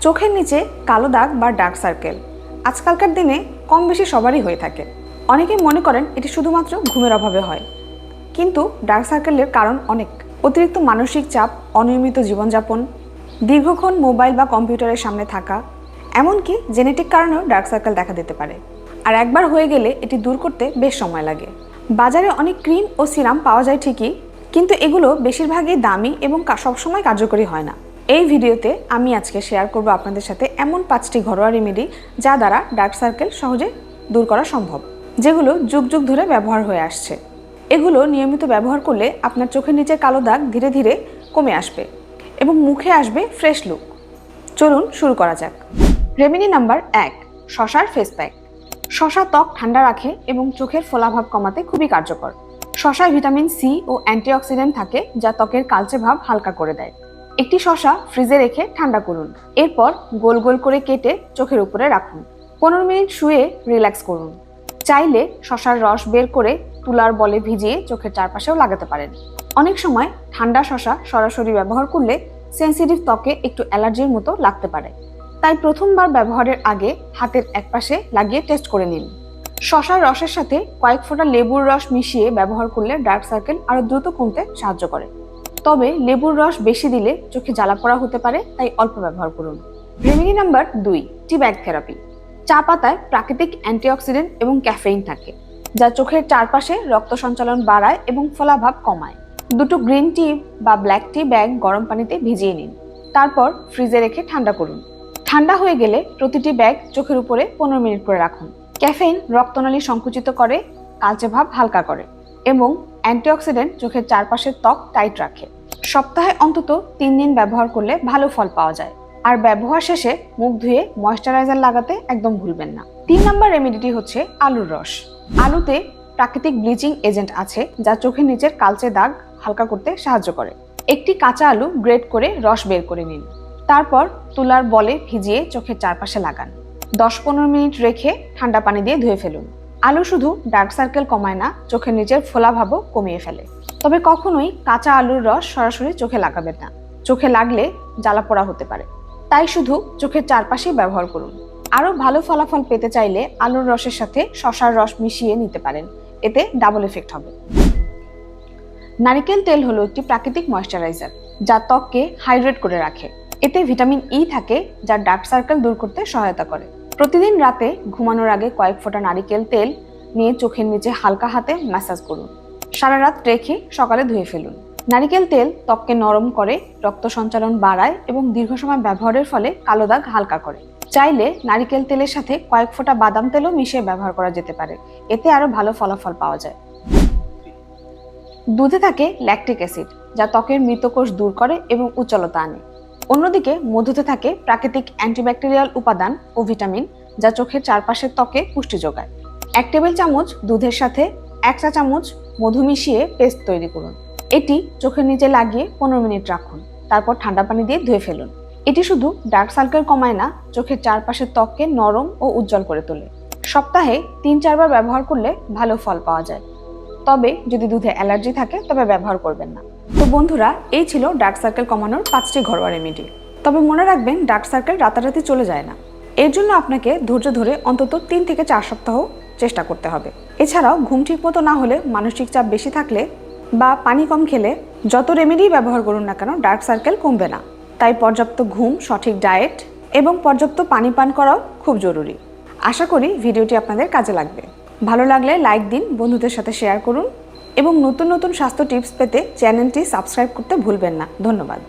চোখের নিচে কালো দাগ বা ডার্ক সার্কেল। আজকালকার দিনে কম বেশি সবারই হয়ে থাকে। অনেকেই মনে করেন এটি শুধুমাত্র ঘুমের অভাবে হয়। কিন্তু ডার্ক সার্কেলের কারণ অনেক। অতিরিক্ত মানসিক চাপ, অনিয়মিত জীবনযাপন, দীর্ঘক্ষণ মোবাইল বা কম্পিউটারের সামনে থাকা, এমনকি জেনেটিক কারণেও ডার্ক সার্কেল দেখা দিতে পারে। আর একবার হয়ে গেলে এটি দূর করতে বেশ সময় লাগে। বাজারে অনেক ক্রিম ও সিরাম পাওয়া যায় ঠিকই, কিন্তু এগুলো বেশিরভাগই দামি এবং সবসময় কার্যকরী হয় না। এই ভিডিওতে আমি আজকে শেয়ার করব আপনাদের সাথে এমন পাঁচটি ঘরোয়া রেমেডি যা দ্বারা ডার্ক সার্কেল সহজে দূর করা সম্ভব, যেগুলো যুগ যুগ ধরে ব্যবহার হয়ে আসছে। এগুলো নিয়মিত ব্যবহার করলে আপনার চোখের নিচে কালো দাগ ধীরে ধীরে কমে আসবে এবং মুখে আসবে ফ্রেশ লুক চলুন শুরু করা যাক। রেমেডি নাম্বার এক, শশার ফেস প্যাক শশা ত্বক ঠান্ডা রাখে এবং চোখের ফোলাভাব কমাতে খুবই কার্যকর। শশায় ভিটামিন সি ও অ্যান্টিঅক্সিডেন্ট থাকে যা ত্বকের কালচে ভাব হালকা করে দেয়। একটি শশা ফ্রিজে রেখে ঠান্ডা করুন। এরপর গোল গোল করে কেটে চোখের উপরে রাখুন। পনেরো মিনিট শুয়ে রিল্যাক্স করুন। চাইলে শশার রস বের করে তুলার বলে ভিজিয়ে চোখের চারপাশেও লাগাতে পারেন। অনেক সময় ঠান্ডা শশা সরাসরি ব্যবহার করলে সেন্সিটিভ ত্বকে একটু অ্যালার্জির মতো লাগতে পারে। তাই প্রথমবার ব্যবহারের আগে হাতের একপাশে লাগিয়ে টেস্ট করে নিন। শশার রসের সাথে কয়েক ফোঁটা লেবুর রস মিশিয়ে ব্যবহার করলে ডার্ক সার্কেল আরও দ্রুত কমতে সাহায্য করে। তবে লেবুর রস বেশি দিলে চোখে জ্বালা পড়া হতে পারে, তাই অল্প ব্যবহার করুন। রেমেডি নাম্বার দুই, টি ব্যাগ থেরাপি। চা পাতায় প্রাকৃতিক অ্যান্টিঅক্সিডেন্ট এবং ক্যাফেইন থাকে, যা চোখের চারপাশে রক্ত সঞ্চালন বাড়ায় এবং ফলাভাব কমায়। দুটো গ্রিন টি বা ব্ল্যাক টি ব্যাগ গরম পানিতে ভিজিয়ে নিন। তারপর ফ্রিজে রেখে ঠান্ডা করুন। ঠান্ডা হয়ে গেলে প্রতিটি ব্যাগ চোখের উপরে পনেরো মিনিট করে রাখুন। ক্যাফেইন রক্তনালী সংকুচিত করে, কালচে ভাব হালকা করে এবং অ্যান্টিঅক্সিডেন্ট চোখের চারপাশের ত্বক টাইট রাখে। সপ্তাহে অন্তত তিন দিন ব্যবহার করলে ভালো ফল পাওয়া যায়। আর ব্যবহার শেষে মুখ ধুয়ে ময়শ্চারাইজার লাগাতে একদম ভুলবেন না। তিন নম্বর রেমেডিটি হচ্ছে আলুর রস। আলুতে প্রাকৃতিক ব্লিচিং এজেন্ট আছে, যা চোখের নিচের কালচে দাগ হালকা করতে সাহায্য করে। একটি কাঁচা আলু গ্রেট করে রস বের করে নিন। তারপর তুলার বলে ভিজিয়ে চোখের চারপাশে লাগান। দশ পনেরো মিনিট রেখে ঠান্ডা পানি দিয়ে ধুয়ে ফেলুন। আলু শুধু ডার্ক সার্কেল কমায় না, চোখের নিচের ফোলাভাবও কমিয়ে ফেলে। তবে কখনোই কাঁচা আলুর রস সরাসরি চোখে লাগাবেন না। চোখে লাগলে জ্বালা পোড়া হতে পারে। তাই শুধু চোখের চারপাশেই ব্যবহার করুন। আরও ভালো ফলাফল পেতে চাইলে আলুর রসের সাথে শশার রস মিশিয়ে নিতে পারেন। এতে ডাবল এফেক্ট হবে। নারিকেল তেল হলো একটি প্রাকৃতিক ময়শ্চারাইজার যা ত্বককে হাইড্রেট করে রাখে। এতে ভিটামিন ই থাকে, যা ডার্ক সার্কেল দূর করতে সহায়তা করে। প্রতিদিন রাতে ঘুমানোর আগে কয়েক ফোঁটা নারিকেল তেল নিয়ে চোখের নিচে হালকা হাতে ম্যাসাজ করুন। সারা রাত রেখে সকালে ধুয়ে ফেলুন। নারিকেল তেল ত্বককে নরম করে রক্ত সঞ্চালন বাড়ায় এবং দীর্ঘ সময় ব্যবহারের ফলে কালো দাগ হালকা করে। চাইলে নারিকেল তেলের সাথে কয়েক ফোঁটা বাদাম তেলও মিশিয়ে ব্যবহার করা যেতে পারে। এতে আরও ভালো ফলাফল পাওয়া যায়। দুধে থাকে ল্যাকটিক অ্যাসিড যা ত্বকের মৃতকোষ দূর করে এবং উজ্জ্বলতা আনে। অন্যদিকে মধুতে থাকে প্রাকৃতিক অ্যান্টিব্যাকটেরিয়াল উপাদান ও ভিটামিন, যা চোখের চারপাশের ত্বকে পুষ্টি যোগায়। এক টেবিল চামচ দুধের সাথে এক চা চামচ মধু মিশিয়ে পেস্ট তৈরি করুন। এটি চোখের নিচে লাগিয়ে পনেরো মিনিট রাখুন। তারপর ঠান্ডা পানি দিয়ে ধুয়ে ফেলুন। এটি শুধু ডার্ক সার্কেল কমায় না, চোখের চারপাশের ত্বককে নরম ও উজ্জ্বল করে তোলে। সপ্তাহে তিন চারবার ব্যবহার করলে ভালো ফল পাওয়া যায়। তবে যদি দুধে অ্যালার্জি থাকে, তবে ব্যবহার করবেন না। তো বন্ধুরা, এই ছিল ডার্ক সার্কেল কমানোর পাঁচটি ঘরোয়া রেমেডি। তবে মনে রাখবেন, ডার্ক সার্কেল রাতারাতি চলে যায় না। এর জন্য আপনাকে ধৈর্য ধরে অন্তত তিন থেকে চার সপ্তাহ চেষ্টা করতে হবে। এছাড়াও, ঘুম ঠিক মতো না হলে, মানসিক চাপ বেশি থাকলে বা পানি কম খেলে যত রেমেডি ব্যবহার করুন না কেন, ডার্ক সার্কেল কমবে না। তাই পর্যাপ্ত ঘুম, সঠিক ডায়েট এবং পর্যাপ্ত পানি পান করাও খুব জরুরি। আশা করি ভিডিওটি আপনাদের কাজে লাগবে। ভালো লাগলে লাইক দিন, বন্ধুদের সাথে শেয়ার করুন। এবং নতুন নতুন স্বাস্থ্য টিপস পেতে চ্যানেলটি সাবস্ক্রাইব করতে ভুলবেন না। ধন্যবাদ।